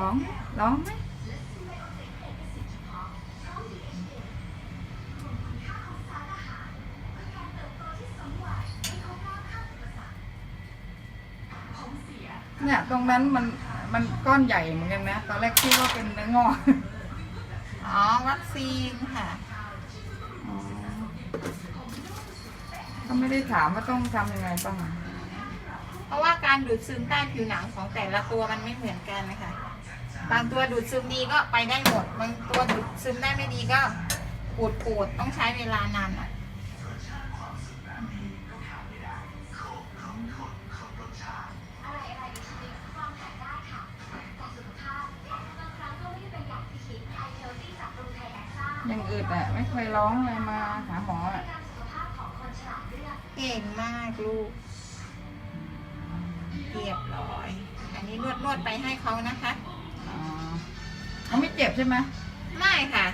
ร้องไหมร้องไหมเนี่ยตรงนั้นมันมันก้อนใหญ่เหมือนกันนะ ตอนแรกคิดว่าเป็นเนื้องอกอ๋อวัคซีนค่ะอ๋อก็ไม่ได้ถามว่าต้องทำยังไงบ้างอะเพราะว่าการดูดซึมใต้ผิวหนังของแต่ละตัวมันไม่เหมือนกันนะคะ บางตัวดูดซึมดีก็ไปได้หมด บางตัวดูดซึมได้ไม่ดีก็ปูดปูดๆต้องใช้เวลานานหน่อยอย่างอื่นอะ ไม่เคยร้องเลยมาหาหมออะเก่งมากลูกเรียบร้อย อันนี้นวดนวดๆไปให้เขานะคะอ๋อ เจ็บใช่ไหมไม่ค่ะ